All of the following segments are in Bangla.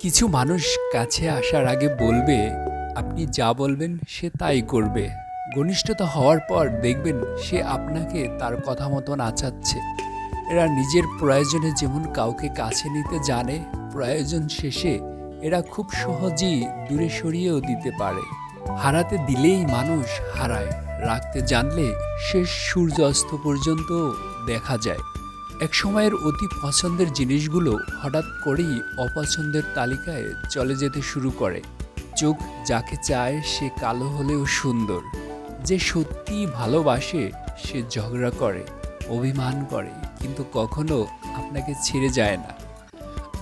কিছু মানুষ কাছে আসার আগে বলবে, আপনি যা বলবেন সে তাই করবে। ঘনিষ্ঠতা হওয়ার পর দেখবেন সে আপনাকে তার কথা মতন নাচাচ্ছে এরা নিজের প্রয়োজনে যেমন কাউকে কাছে নিতে জানে, প্রয়োজন শেষে এরা খুব সহজেই দূরে সরিয়েও দিতে পারে। হারাতে দিলেই মানুষ হারায়, রাখতে জানলে শেষ সূর্যাস্ত পর্যন্ত দেখা যায়। এক সময়ের অতি পছন্দের জিনিসগুলো হঠাৎ করেই অপছন্দের তালিকায় চলে যেতে শুরু করে। চোখ যাকে চায় সে কালো হলেও সুন্দর। যে সত্যি ভালোবাসে সে ঝগড়া করে, অভিমান করে, কিন্তু কখনো আপনাকে ছেড়ে যায় না।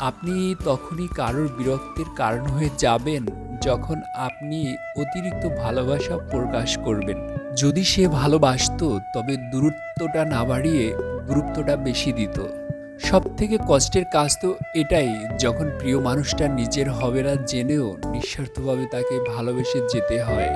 আপনি তখনই কারোর বিরক্তির কারণ হয়ে যাবেন যখন আপনি অতিরিক্ত ভালোবাসা প্রকাশ করবেন। যদি সে ভালোবাসতো, তবে দূরত্বটা না বাড়িয়ে গুরুত্বটা বেশি দিত। সব থেকে কষ্টের কাজ তো এটাই, যখন প্রিয় মানুষটা নিজের হবে না জেনেও নিঃস্বার্থভাবে তাকে ভালোবেসে যেতে হয়।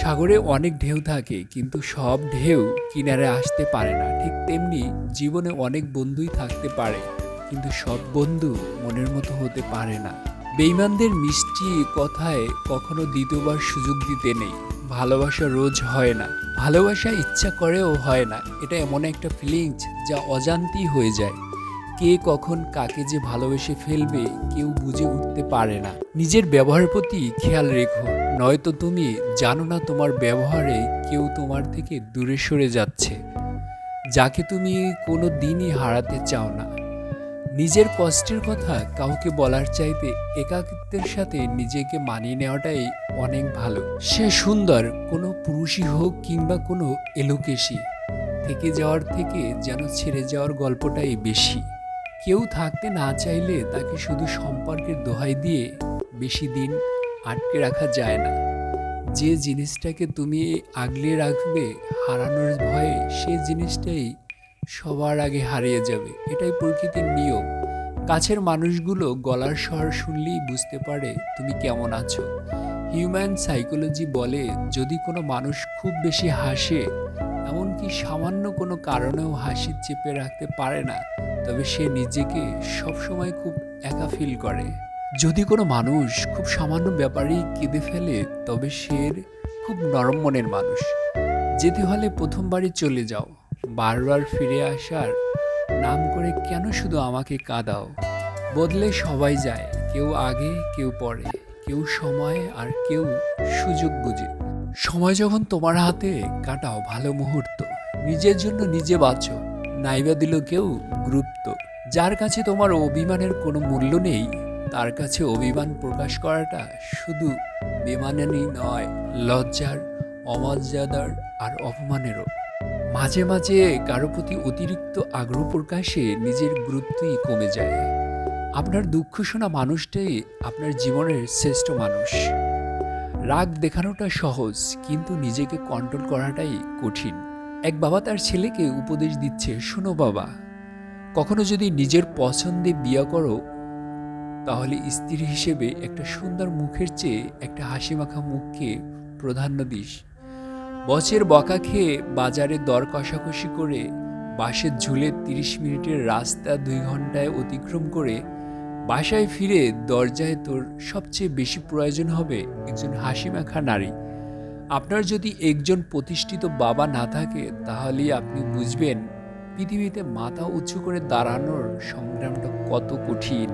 সাগরে অনেক ঢেউ থাকে, কিন্তু সব ঢেউ কিনারে আসতে পারে না। ঠিক তেমনি জীবনে অনেক বন্ধুই থাকতে পারে, কিন্তু সব বন্ধু মনের মতো হতে পারে না। বেইমানদের মিষ্টি কথায় কখনো দ্বিতীয়বার সুযোগ দিতে নেই। ভালোবাসা রোজ হয় না। ভালোবাসা ইচ্ছা করেও হয় না। এটা এমন একটা ফিলিংস যা অজান্তেই হয়ে যায়। কে কখন কাকে যে ভালোবেসে ফেলবে কেউ বুঝে উঠতে পারে না। নিজের ব্যবহারের প্রতি খেয়াল রেখো। নয়তো তুমি জানো না তোমার ব্যবহারে কেউ তোমার থেকে দূরে সরে যাচ্ছে। যাকে তুমি কোনো দিনই হারাতে চাও না। নিজের কষ্টের কথা কাউকে বলার চাইতে একাকিত্বের সাথে নিজেকে মানিয়ে নেওয়াটাই অনেক ভালো। সে সুন্দর কোনো পুরুষই হোক কিংবা কোনো এলোকেশি। থেকে যাওয়ার থেকে যেন ছেড়ে যাওয়ার গল্পটাই বেশি। কেউ থাকতে না চাইলে তাকে শুধু সম্পর্কের দোহাই দিয়ে বেশি দিন আটকে রাখা যায় না। যে জিনিসটাকে তুমি আগলে রাখবে, হারানোর ভয়ে সে জিনিসটাই সবার আগে হারিয়ে যাবে। এটাই প্রকৃতির নিয়ম। কাছের মানুষগুলো গলার স্বর শুনলেই বুঝতে পারে তুমি কেমন আছো। হিউম্যান সাইকোলজি বলে, যদি কোনো মানুষ খুব বেশি হাসে, এমনকি সামান্য কোনো কারণেও হাসি চেপে রাখতে পারে না, তবে সে নিজেকে সবসময় খুব একা ফিল করে। যদি কোনো মানুষ খুব সামান্য ব্যাপারেই কেঁদে ফেলে, তবে সে খুব নরম মনের মানুষ। যেতে হলে প্রথমবারই চলে যাও। বারবার ফিরে আসার নাম করে কেন শুধু আমাকে কাঁদাও? বদলে সবাই যায়, কেউ আগে, কেউ পরে। কেউ সময় আর কেউ সুযোগ বুঝে। সময় যখন তোমার হাতে, কাটাও ভালো মুহূর্ত। নিজের জন্য নিজে বাঁচো, নাইবা দিল কেউ গুরুত্ব। যার কাছে তোমার অভিমানের কোনো মূল্য নেই, তার কাছে অভিমান প্রকাশ করাটা শুধু বেমানানি নয়, লজ্জার, অমর্যাদার আর অপমানেরও। মাঝে মাঝে কারও প্রতি অতিরিক্ত আগ্রহ প্রকাশে নিজের গুরুত্বই কমে যায়। আপনার দুঃখ শোনা মানুষটাই আপনার জীবনের শ্রেষ্ঠ মানুষ। রাগ দেখানোটা সহজ, কিন্তু নিজেকে কন্ট্রোল করাটাই কঠিন। এক বাবা তার ছেলেকে উপদেশ দিচ্ছে, শোনো বাবা, কখনো যদি নিজের পছন্দে বিয়ে করো, তাহলে স্ত্রী হিসেবে একটা সুন্দর মুখের চেয়ে একটা হাসি মাখা মুখকে প্রাধান্য দিস। বছের বকা খেয়ে বাজারে দর কষাকষি করে বাসের ঝুলে তিরিশ মিনিটের রাস্তা দুই ঘন্টায় অতিক্রম করে বাসায় ফিরে দরজায় তোর সবচেয়ে বেশি প্রয়োজন হবে একজন হাসি মাখা নারী। আপনার যদি একজন প্রতিষ্ঠিত বাবা না থাকে, তাহলেই আপনি বুঝবেন পৃথিবীতে মাথা উঁচু করে দাঁড়ানোর সংগ্রামটা কত কঠিন।